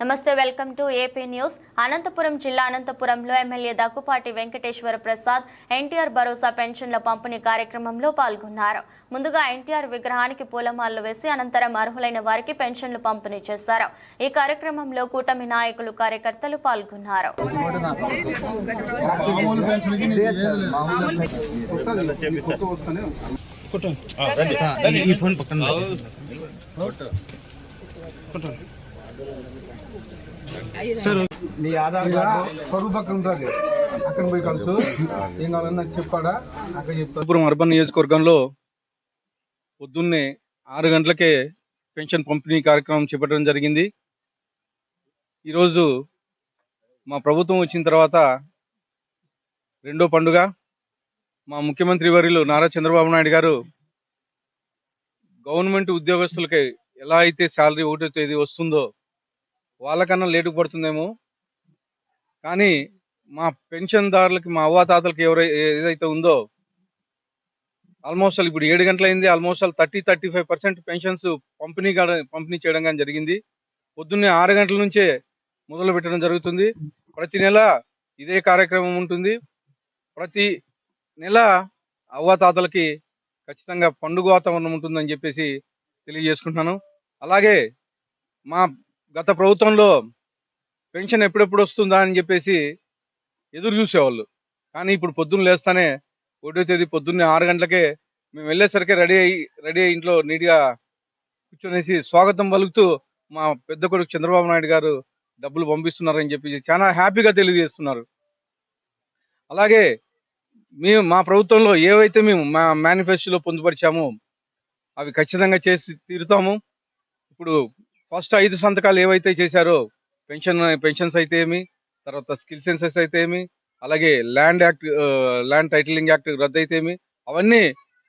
నమస్తే welcome to AP news. Anantapur జిల్లా అనంతపురంలో ఎమ్మెల్యే దగ్గుపాటి వెంకటేశ్వర ప్రసాద్ ఎన్టీఆర్ భరోసా పెన్షన్ల పంపిణీ కార్యక్రమంలో పాల్గొన్నారు. ముందుగా ఎన్టీఆర్ విగ్రహానికి పూలమాలలు వేసి అనంతరం అర్హులైన వారికి పెన్షన్లు పంపిణీ చేశారు. ఈ కార్యక్రమంలో కూటమి నాయకులు కార్యకర్తలు పాల్గొన్నారు. ఈ ఫోన్ పక్కన నీ ఆధార్ కార్డు ఉంటుంది. అక్కడ పోయి కలుసు. ఏం కావాలన్నా చెప్పాడా? అక్కడ చెప్తాపురం అర్బన్ నియోజకవర్గంలో పొద్దున్నే ఆరు గంటలకే పెన్షన్ పంపిణీ కార్యక్రమం చేపట్టడం జరిగింది. ఈరోజు మా ప్రభుత్వం వచ్చిన తర్వాత రెండో పండుగ. మా ముఖ్యమంత్రి వర్యులు నారా చంద్రబాబు నాయుడు గారు గవర్నమెంట్ ఉద్యోగస్తులకి ఎలా అయితే శాలరీ ఒకటో తేదీ వస్తుందో వాళ్ళకన్నా లేటు పడుతుందేమో. కానీ మా పెన్షన్దారులకి మా అవ్వాతాతలకి ఎవరై ఏదైతే ఉందో ఆల్మోస్ట్ ఇప్పుడు ఏడు గంటలైంది almost thirty thirty five percent pensions పంపిణీ పంపిణీ చేయడం కానీ జరిగింది. పొద్దున్నే ఆరు గంటల నుంచే మొదలు పెట్టడం జరుగుతుంది. ప్రతి నెల ఇదే కార్యక్రమం ఉంటుంది. ప్రతి నెల అవ్వాతాతలకి ఖచ్చితంగా పండుగ వాతావరణం ఉంటుందని చెప్పేసి తెలియజేసుకుంటున్నాను. అలాగే మా గత ప్రభుత్వంలో పెన్షన్ ఎప్పుడెప్పుడు వస్తుందా అని చెప్పేసి ఎదురు చూసేవాళ్ళు. కానీ ఇప్పుడు పొద్దున్న లేస్తానే ఒకటో తేదీ పొద్దున్నే ఆరు గంటలకే మేము వెళ్ళేసరికి రెడీ అయ్యి రెడీ అయ్యి ఇంట్లో నీట్గా కూర్చొనేసి స్వాగతం పలుకుతూ మా పెద్ద కొడుకు చంద్రబాబు నాయుడు గారు డబ్బులు పంపిస్తున్నారని చెప్పి చాలా హ్యాపీగా తెలియజేస్తున్నారు. అలాగే మేము మా ప్రభుత్వంలో ఏవైతే మేము మా మేనిఫెస్టోలో పొందుపరిచామో అవి ఖచ్చితంగా చేసి తీరుతాము. ఇప్పుడు ఫస్ట్ ఐదు సంతకాలు ఏవైతే చేశారో పెన్షన్ పెన్షన్స్ అయితే ఏమి తర్వాత స్కిల్ సెన్సెస్ అయితే ఏమి అలాగే land act land titling act రద్దు అయితే ఏమి అవన్నీ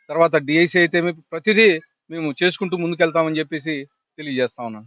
తర్వాత డిఐసి అయితే ఏమి ప్రతిదీ మేము చేసుకుంటూ ముందుకెళ్తామని చెప్పేసి తెలియజేస్తా ఉన్నాను.